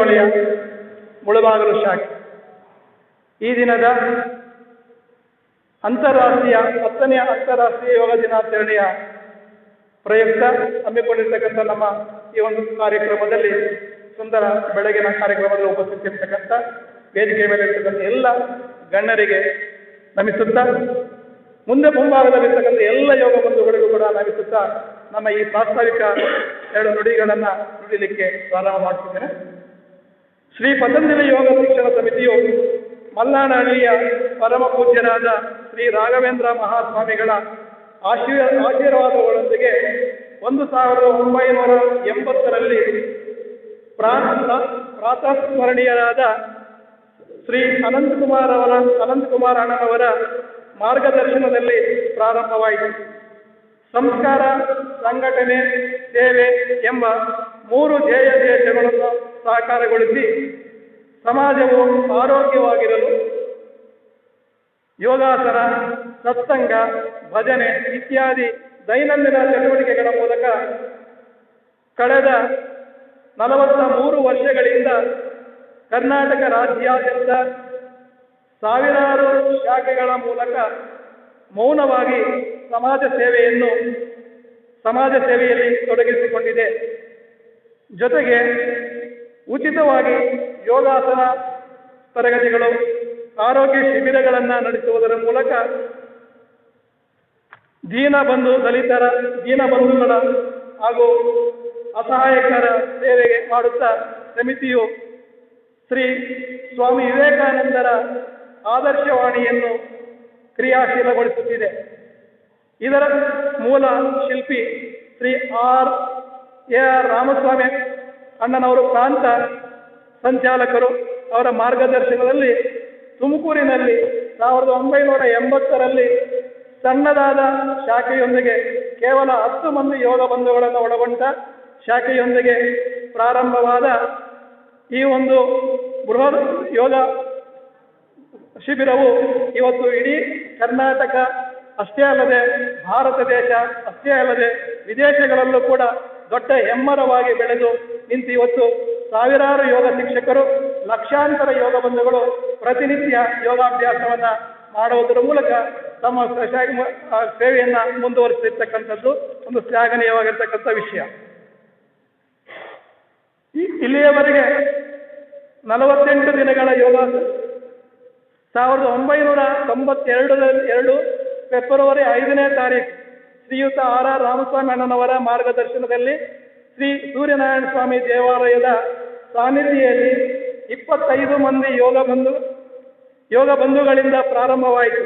ವಲಯ ಮುಳಬಾಗಲು ಶಾಖೆ. ಈ ದಿನದ ಅಂತಾರಾಷ್ಟ್ರೀಯ, ಹತ್ತನೆಯ ಅಂತಾರಾಷ್ಟ್ರೀಯ ಯೋಗ ದಿನಾಚರಣೆಯ ಪ್ರಯುಕ್ತ ಹಮ್ಮಿಕೊಂಡಿರ್ತಕ್ಕಂಥ ನಮ್ಮ ಈ ಒಂದು ಕಾರ್ಯಕ್ರಮದಲ್ಲಿ ಸುಂದರ ಬೆಳಗಿನ ಕಾರ್ಯಕ್ರಮದಲ್ಲಿ ಉಪಸ್ಥಿತಿರ್ತಕ್ಕಂಥ ವೇದಿಕೆ ಮೇಲೆ ಇರ್ತಕ್ಕಂಥ ಎಲ್ಲ ಗಣ್ಯರಿಗೆ ನಮಿಸುತ್ತಾ, ಮುಂದೆ ಮುಂಭಾಗದಲ್ಲಿರ್ತಕ್ಕಂಥ ಎಲ್ಲ ಯೋಗ ಬಂಧುಗಳಿಗೂ ಕೂಡ ನಮಿಸುತ್ತಾ, ನಮ್ಮ ಈ ಪ್ರಾಸ್ತಾವಿಕ ಎರಡು ನುಡಿಗಳನ್ನು ನುಡಿಲಿಕ್ಕೆ ಪ್ರಾರಂಭ ಮಾಡ್ತಿದ್ದೇನೆ. ಶ್ರೀ ಪತಂಜಲಿ ಯೋಗ ಶಿಕ್ಷಣ ಸಮಿತಿಯು ಮಲ್ಲಾನಹಳ್ಳಿಯ ಪರಮ ಪೂಜ್ಯರಾದ ಶ್ರೀ ರಾಘವೇಂದ್ರ ಮಹಾಸ್ವಾಮಿಗಳ ಆಶೀರ್, ಆಶೀರ್ವಾದಗಳೊಂದಿಗೆ ಒಂದು ಸಾವಿರದ ಒಂಬೈನೂರ ಎಂಬತ್ತರಲ್ಲಿ ಪ್ರಾಂತ ಪ್ರಾತಸ್ಮರಣೀಯರಾದ ಶ್ರೀ ಅನಂತಕುಮಾರ್ ಅವರ, ಅನಂತಕುಮಾರ್ ಅಣ್ಣನವರ ಮಾರ್ಗದರ್ಶನದಲ್ಲಿ ಪ್ರಾರಂಭವಾಯಿತು. ಸಂಸ್ಕಾರ, ಸಂಘಟನೆ, ಸೇವೆ ಎಂಬ ಮೂರು ಧ್ಯೇಯ ದೇಶಗಳನ್ನು ಸಾಕಾರಗೊಳಿಸಿ ಸಮಾಜವು ಆರೋಗ್ಯವಾಗಿರಲು ಯೋಗಾಸನ, ಸತ್ಸಂಗ, ಭಜನೆ ಇತ್ಯಾದಿ ದೈನಂದಿನ ಚಟುವಟಿಕೆಗಳ ಮೂಲಕ ಕಳೆದ ನಲವತ್ತ ಮೂರು ವರ್ಷಗಳಿಂದ ಕರ್ನಾಟಕ ರಾಜ್ಯಾದ್ಯಂತ ಸಾವಿರಾರು ಶಾಖೆಗಳ ಮೂಲಕ ಮೌನವಾಗಿ ಸಮಾಜ ಸೇವೆಯನ್ನು ಸಮಾಜ ಸೇವೆಯಲ್ಲಿ ತೊಡಗಿಸಿಕೊಂಡಿದೆ. ಜೊತೆಗೆ ಉಚಿತವಾಗಿ ಯೋಗಾಸನ ತರಗತಿಗಳು, ಆರೋಗ್ಯ ಶಿಬಿರಗಳನ್ನು ನಡೆಸುವುದರ ಮೂಲಕ ದೀನಬಂಧು ದಲಿತರ ದೀನಬಂಧುಗಳ ಹಾಗೂ ಅಸಹಾಯಕರ ಸೇವೆಗೆ ಮಾಡುತ್ತಾ ಸಮಿತಿಯು ಶ್ರೀ ಸ್ವಾಮಿ ವಿವೇಕಾನಂದರ ಆದರ್ಶವಾಣಿಯನ್ನು ಕ್ರಿಯಾಶೀಲಗೊಳಿಸುತ್ತಿದೆ. ಇದರ ಮೂಲ ಶಿಲ್ಪಿ Shri R A R Ramaswamy ಅಣ್ಣನವರು ಪ್ರಾಂತ ಸಂಚಾಲಕರು ಅವರ ಮಾರ್ಗದರ್ಶನದಲ್ಲಿ ತುಮಕೂರಿನಲ್ಲಿ ಸಾವಿರದ ಒಂಬೈನೂರ ಎಂಬತ್ತರಲ್ಲಿ ಸಣ್ಣದಾದ ಶಾಖೆಯೊಂದಿಗೆ ಕೇವಲ ಹತ್ತು ಮಂದಿ ಯೋಗ ಬಂಧುಗಳನ್ನು ಒಳಗೊಂಡ ಶಾಖೆಯೊಂದಿಗೆ ಪ್ರಾರಂಭವಾದ ಈ ಒಂದು ಬೃಹತ್ ಯೋಗ ಶಿಬಿರವು ಇವತ್ತು ಇಡೀ ಕರ್ನಾಟಕ, ಅಷ್ಟೇ ಅಲ್ಲದೆ ಭಾರತ ದೇಶ, ಅಷ್ಟೇ ಅಲ್ಲದೆ ವಿದೇಶಗಳಲ್ಲೂ ಕೂಡ ದೊಡ್ಡ ಹೆಮ್ಮರವಾಗಿ ಬೆಳೆದು ನಿಂತು ಇವತ್ತು ಸಾವಿರಾರು ಯೋಗ ಶಿಕ್ಷಕರು, ಲಕ್ಷಾಂತರ ಯೋಗ ಬಂಧುಗಳು ಪ್ರತಿನಿತ್ಯ ಯೋಗಾಭ್ಯಾಸವನ್ನ ಮಾಡುವುದರ ಮೂಲಕ ತಮ್ಮ ಸೇವೆಯನ್ನು ಮುಂದುವರಿಸಿರ್ತಕ್ಕಂಥದ್ದು ಒಂದು ಶ್ಲಾಘನೀಯವಾಗಿರ್ತಕ್ಕಂಥ ವಿಷಯ. ಇಲ್ಲಿಯವರೆಗೆ ನಲವತ್ತೆಂಟು ದಿನಗಳ ಯೋಗ ಸಾವಿರದ ಒಂಬೈನೂರ ತೊಂಬತ್ತೆರಡರಲ್ಲಿ ಎರಡು ಫೆಬ್ರವರಿ ಐದನೇ ತಾರೀಕು ಶ್ರೀಯುತ ಆರ್ ಆರ್ ರಾಮಸ್ವಾಮಿ ಅಣ್ಣನವರ ಮಾರ್ಗದರ್ಶನದಲ್ಲಿ ಶ್ರೀ ಸೂರ್ಯನಾರಾಯಣ ಸ್ವಾಮಿ ದೇವಾಲಯದ ಸಾನ್ನಿಧ್ಯದಲ್ಲಿ ಇಪ್ಪತ್ತೈದು ಮಂದಿ ಯೋಗ ಬಂಧು, ಯೋಗ ಬಂಧುಗಳಿಂದ ಪ್ರಾರಂಭವಾಯಿತು.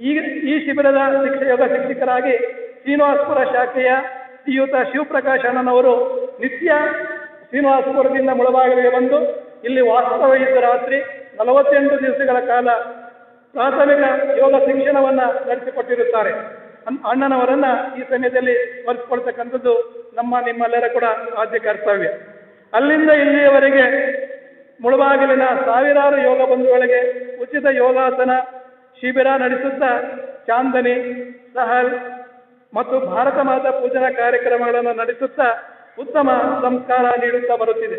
ಈ ಈ ಶಿಬಿರದ ಶಿಕ್ಷ, ಯೋಗ ಶಿಕ್ಷಕರಾಗಿ ಶ್ರೀನಿವಾಸಪುರ ಶಾಖೆಯ ಶ್ರೀಯುತ ಶಿವಪ್ರಕಾಶ್ ಅಣ್ಣನವರು ನಿತ್ಯ ಶ್ರೀನಿವಾಸಪುರದಿಂದ ಮುಳಬಾಗಿಲಿಗೆ ಬಂದು ಇಲ್ಲಿ ವಾಸ್ತವಿದ್ದ ರಾತ್ರಿ ನಲವತ್ತೆಂಟು ದಿವಸಗಳ ಕಾಲ ಪ್ರಾಥಮಿಕ ಯೋಗ ಶಿಕ್ಷಣವನ್ನು ನಡೆಸಿಕೊಟ್ಟಿರುತ್ತಾರೆ. ಅಣ್ಣನವರನ್ನ ಈ ಸಮಯದಲ್ಲಿ ಸ್ಮರಿಸಿಕೊಳ್ತಕ್ಕಂಥದ್ದು ನಮ್ಮ ನಿಮ್ಮೆಲ್ಲರ ಕೂಡ ಆದ್ಯ ಕರ್ತವ್ಯ. ಅಲ್ಲಿಂದ ಇಲ್ಲಿಯವರೆಗೆ ಮುಳಬಾಗಿಲಿನ ಸಾವಿರಾರು ಯೋಗ ಬಂಧುಗಳಿಗೆ ಉಚಿತ ಯೋಗಾಸನ ಶಿಬಿರ ನಡೆಸುತ್ತಾ ಚಾಂದನಿ, ಸಹಲ್ ಮತ್ತು ಭಾರತ ಮಾತಾ ಪೂಜನಾ ಕಾರ್ಯಕ್ರಮಗಳನ್ನು ನಡೆಸುತ್ತಾ ಉತ್ತಮ ಸಂಸ್ಕಾರ ನೀಡುತ್ತಾ ಬರುತ್ತಿದೆ.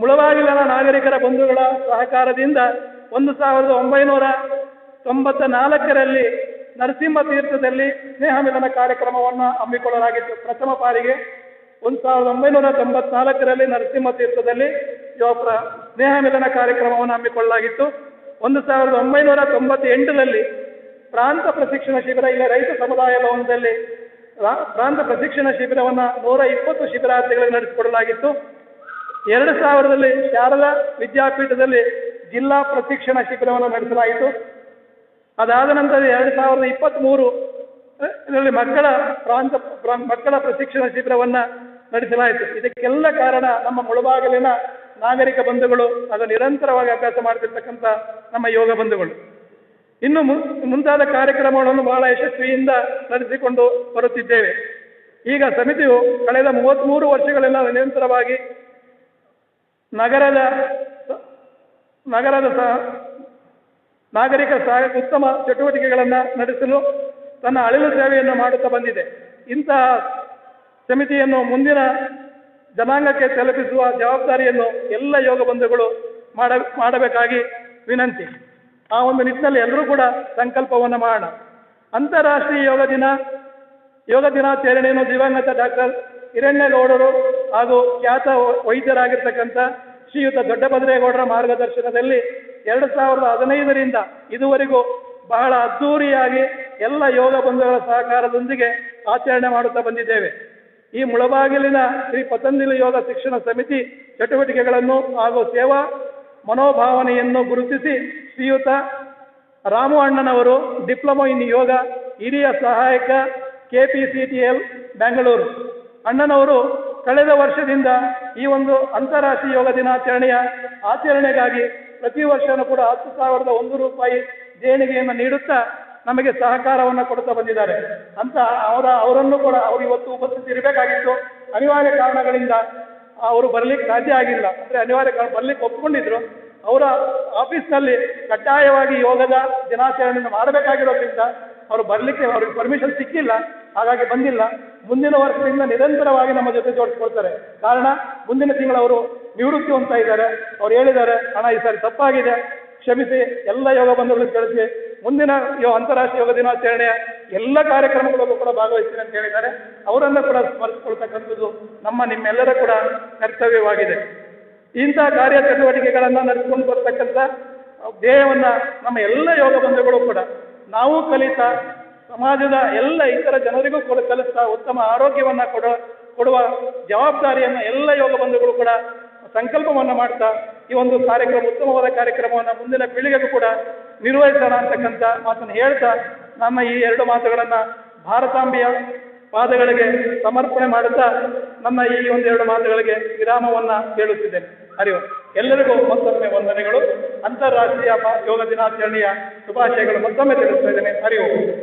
ಮುಳಬಾಗಿಲಿನ ನಾಗರಿಕರ ಬಂಧುಗಳ ಸಹಕಾರದಿಂದ ಒಂದು ಸಾವಿರದ ಒಂಬೈನೂರ ತೊಂಬತ್ತ ನಾಲ್ಕರಲ್ಲಿ ನರಸಿಂಹ ತೀರ್ಥದಲ್ಲಿ ಸ್ನೇಹ ಮಿಲನ ಕಾರ್ಯಕ್ರಮವನ್ನು ಹಮ್ಮಿಕೊಳ್ಳಲಾಗಿತ್ತು. ಪ್ರಥಮ ಬಾರಿಗೆ ಒಂದು ಸಾವಿರದ ಒಂಬೈನೂರ ತೊಂಬತ್ನಾಲ್ಕರಲ್ಲಿ ನರಸಿಂಹ ತೀರ್ಥದಲ್ಲಿ ಯುವ ಪ್ರ- ಸ್ನೇಹ ಮಿಲನ ಕಾರ್ಯಕ್ರಮವನ್ನು ಹಮ್ಮಿಕೊಳ್ಳಲಾಗಿತ್ತು. ಒಂದು ಸಾವಿರದ ಒಂಬೈನೂರ ತೊಂಬತ್ತೆಂಟರಲ್ಲಿ ಪ್ರಾಂತ ಪ್ರಶಿಕ್ಷಣ ಶಿಬಿರ, ಇಲ್ಲಿ ರೈತ ಸಮುದಾಯ ಭವನದಲ್ಲಿ ಪ್ರಾಂತ ಪ್ರಶಿಕ್ಷಣ ಶಿಬಿರವನ್ನು ನೂರ ಇಪ್ಪತ್ತು ಶಿಬಿರಾರ್ಥಿಗಳಿಗೆ ನಡೆಸಿಕೊಡಲಾಗಿತ್ತು. ಎರಡು ಸಾವಿರದಲ್ಲಿ ಶಾರದಾ ವಿದ್ಯಾಪೀಠದಲ್ಲಿ ಜಿಲ್ಲಾ ಪ್ರಶಿಕ್ಷಣ ಶಿಬಿರವನ್ನು ನಡೆಸಲಾಯಿತು. ಅದಾದ ನಂತರ ಎರಡು ಸಾವಿರದ ಇಪ್ಪತ್ತ್ಮೂರು ಇದರಲ್ಲಿ ಮಕ್ಕಳ ಪ್ರಾಂತ, ಪ್ರ- ಮಕ್ಕಳ ಪ್ರಶಿಕ್ಷಣ ಶಿಬಿರವನ್ನ ನಡೆಸಲಾಯಿತು. ಇದಕ್ಕೆಲ್ಲ ಕಾರಣ ನಮ್ಮ ಮುಳುಬಾಗಲಿನ ನಾಗರಿಕ ಬಂಧುಗಳು, ಅದು ನಿರಂತರವಾಗಿ ಅಭ್ಯಾಸ ಮಾಡ್ತಿರ್ತಕ್ಕಂಥ ನಮ್ಮ ಯೋಗ ಬಂಧುಗಳು. ಇನ್ನು ಮುಂತಾದ ಕಾರ್ಯಕ್ರಮಗಳನ್ನು ಬಹಳ ಯಶಸ್ವಿಯಿಂದ ನಡೆಸಿಕೊಂಡು ಬರುತ್ತಿದ್ದೇವೆ. ಈಗ ಸಮಿತಿಯು ಕಳೆದ ಮೂವತ್ತ್ಮೂರು ವರ್ಷಗಳಿಂದ ನಿರಂತರವಾಗಿ ನಗರದ ನಗರದ ನಾಗರಿಕ ಸಹ ಉತ್ತಮ ಚಟುವಟಿಕೆಗಳನ್ನು ನಡೆಸಲು ತನ್ನ ಅಳಿಲು ಸೇವೆಯನ್ನು ಮಾಡುತ್ತಾ ಬಂದಿದೆ. ಇಂತಹ ಸಮಿತಿಯನ್ನು ಮುಂದಿನ ಜನಾಂಗಕ್ಕೆ ತಲುಪಿಸುವ ಜವಾಬ್ದಾರಿಯನ್ನು ಎಲ್ಲ ಯೋಗ ಬಂಧುಗಳು ಮಾಡ, ಮಾಡಬೇಕಾಗಿ ವಿನಂತಿ. ಆ ಒಂದು ನಿಟ್ಟಿನಲ್ಲಿ ಎಲ್ಲರೂ ಕೂಡ ಸಂಕಲ್ಪವನ್ನು ಮಾಡೋಣ. ಅಂತಾರಾಷ್ಟ್ರೀಯ ಯೋಗ ದಿನ, ಯೋಗ ದಿನಾಚರಣೆಯನ್ನು ದಿವಂಗತ ಡಾಕ್ಟರ್ ಹಿರಣ್ಯಗೌಡರು ಹಾಗೂ ಖ್ಯಾತ ವೈದ್ಯರಾಗಿರ್ತಕ್ಕಂಥ ಶ್ರೀಯುತ ದೊಡ್ಡಭದ್ರೇಗೌಡರ ಮಾರ್ಗದರ್ಶನದಲ್ಲಿ ಎರಡು ಸಾವಿರದ ಹದಿನೈದರಿಂದ ಇದುವರೆಗೂ ಬಹಳ ಅದ್ಧೂರಿಯಾಗಿ ಎಲ್ಲ ಯೋಗ ಬಂಧುಗಳ ಸಹಕಾರದೊಂದಿಗೆ ಆಚರಣೆ ಮಾಡುತ್ತಾ ಬಂದಿದ್ದೇವೆ. ಈ ಮುಳಬಾಗಿಲಿನ ಶ್ರೀ ಪತಂಜಲಿ ಯೋಗ ಶಿಕ್ಷಣ ಸಮಿತಿ ಚಟುವಟಿಕೆಗಳನ್ನು ಹಾಗೂ ಸೇವಾ ಮನೋಭಾವನೆಯನ್ನು ಗುರುತಿಸಿ ಶ್ರೀಯುತ ರಾಮು ಅಣ್ಣನವರು ಡಿಪ್ಲೊಮೊ ಇನ್ ಯೋಗ, ಹಿರಿಯ ಸಹಾಯಕ K P C T L Bengaluru. ಅಣ್ಣನವರು ಕಳೆದ ವರ್ಷದಿಂದ ಈ ಒಂದು ಅಂತಾರಾಷ್ಟ್ರೀಯ ಯೋಗ ದಿನಾಚರಣೆಯ ಆಚರಣೆಗಾಗಿ ಪ್ರತಿ ವರ್ಷನೂ ಕೂಡ ಹತ್ತು ಸಾವಿರದ ಒಂದು ರೂಪಾಯಿ ದೇಣಿಗೆಯನ್ನು ನೀಡುತ್ತಾ ನಮಗೆ ಸಹಕಾರವನ್ನು ಕೊಡುತ್ತಾ ಬಂದಿದ್ದಾರೆ. ಅಂತ ಅವರ, ಅವರನ್ನು ಕೂಡ ಅವರು ಇವತ್ತು ಉಪಸ್ಥಿತಿ ಇರಬೇಕಾಗಿತ್ತು ಅನಿವಾರ್ಯ ಕಾರಣಗಳಿಂದ ಅವರು ಬರಲಿಕ್ಕೆ ಸಾಧ್ಯ ಆಗಿಲ್ಲ. ಅಂದರೆ ಅನಿವಾರ್ಯ ಕಾರಣ ಬರ್ಲಿಕ್ಕೆ ಒಪ್ಕೊಂಡಿದ್ರು. ಅವರ ಆಫೀಸ್ನಲ್ಲಿ ಕಡ್ಡಾಯವಾಗಿ ಯೋಗದ ದಿನಾಚರಣೆಯನ್ನು ಮಾಡಬೇಕಾಗಿರೋದ್ರಿಂದ ಅವರು ಬರಲಿಕ್ಕೆ ಅವ್ರಿಗೆ ಪರ್ಮಿಷನ್ ಸಿಕ್ಕಿಲ್ಲ, ಹಾಗಾಗಿ ಬಂದಿಲ್ಲ. ಮುಂದಿನ ವರ್ಷದಿಂದ ನಿರಂತರವಾಗಿ ನಮ್ಮ ಜೊತೆ ಜೋಡಿಸ್ಕೊಳ್ತಾರೆ. ಕಾರಣ, ಮುಂದಿನ ತಿಂಗಳು ಅವರು ನಿವೃತ್ತಿ ಹೊಂದ್ತಾ ಇದ್ದಾರೆ. ಅವ್ರು ಹೇಳಿದ್ದಾರೆ ಹಣ ಈ ಸಾರಿ ತಪ್ಪಾಗಿದೆ. ಕ್ಷಮಿಸಿ, ಎಲ್ಲ ಯೋಗ ಬಂಧುಗಳಿಗೆ ಕಳಿಸಿ. ಮುಂದಿನ ಅಂತಾರಾಷ್ಟ್ರೀಯ ಯೋಗ ದಿನಾಚರಣೆ ಎಲ್ಲ ಕಾರ್ಯಕ್ರಮಗಳಲ್ಲೂ ಕೂಡ ಭಾಗವಹಿಸ್ತೀನಿ ಅಂತ ಹೇಳಿದ್ದಾರೆ. ಅವರನ್ನು ಕೂಡ ಸ್ಮರಿಸಿಕೊಳ್ತಕ್ಕಂಥದ್ದು ನಮ್ಮ ನಿಮ್ಮೆಲ್ಲರ ಕೂಡ ಕರ್ತವ್ಯವಾಗಿದೆ. ಇಂತಹ ಕಾರ್ಯ ಚಟುವಟಿಕೆಗಳನ್ನು ನಡೆಸಿಕೊಂಡು ಬರ್ತಕ್ಕಂಥ ಧ್ಯೇಯವನ್ನು ನಮ್ಮ ಎಲ್ಲ ಯೋಗ ಬಂಧುಗಳು ಕೂಡ ನಾವು ಕಲಿತಾ ಸಮಾಜದ ಎಲ್ಲ ಇತರ ಜನರಿಗೂ ಕೂಡ ಕಲಿಸ್ತಾ ಉತ್ತಮ ಆರೋಗ್ಯವನ್ನು ಕೊಡೋ, ಕೊಡುವ ಜವಾಬ್ದಾರಿಯನ್ನು ಎಲ್ಲ ಯೋಗ ಬಂಧುಗಳು ಕೂಡ ಸಂಕಲ್ಪವನ್ನು ಮಾಡ್ತಾ ಈ ಒಂದು ಕಾರ್ಯಕ್ರಮ, ಉತ್ತಮವಾದ ಕಾರ್ಯಕ್ರಮವನ್ನು ಮುಂದಿನ ಪೀಳಿಗೆಗೂ ಕೂಡ ನಿರ್ವಹಿಸೋಣ ಅಂತಕ್ಕಂಥ ಮಾತನ್ನು ಹೇಳ್ತಾ ನಮ್ಮ ಈ ಎರಡು ಮಾತುಗಳನ್ನು ಭಾರತಾಂಬೆಯ ಪಾದಗಳಿಗೆ ಸಮರ್ಪಣೆ ಮಾಡುತ್ತಾ ನಮ್ಮ ಈ ಒಂದೆರಡು ಮಾತುಗಳಿಗೆ ವಿರಾಮವನ್ನು ಹೇಳುತ್ತಿದ್ದೇನೆ. ಹರಿವು ಎಲ್ಲರಿಗೂ ಮತ್ತೊಮ್ಮೆ ವಂದನೆಗಳು. ಅಂತಾರಾಷ್ಟ್ರೀಯ ಯೋಗ ದಿನಾಚರಣೆಯ ಶುಭಾಶಯಗಳು ಮತ್ತೊಮ್ಮೆ ತಿಳಿಸ್ತಾ ಇದ್ದೇನೆ. ಹರಿವು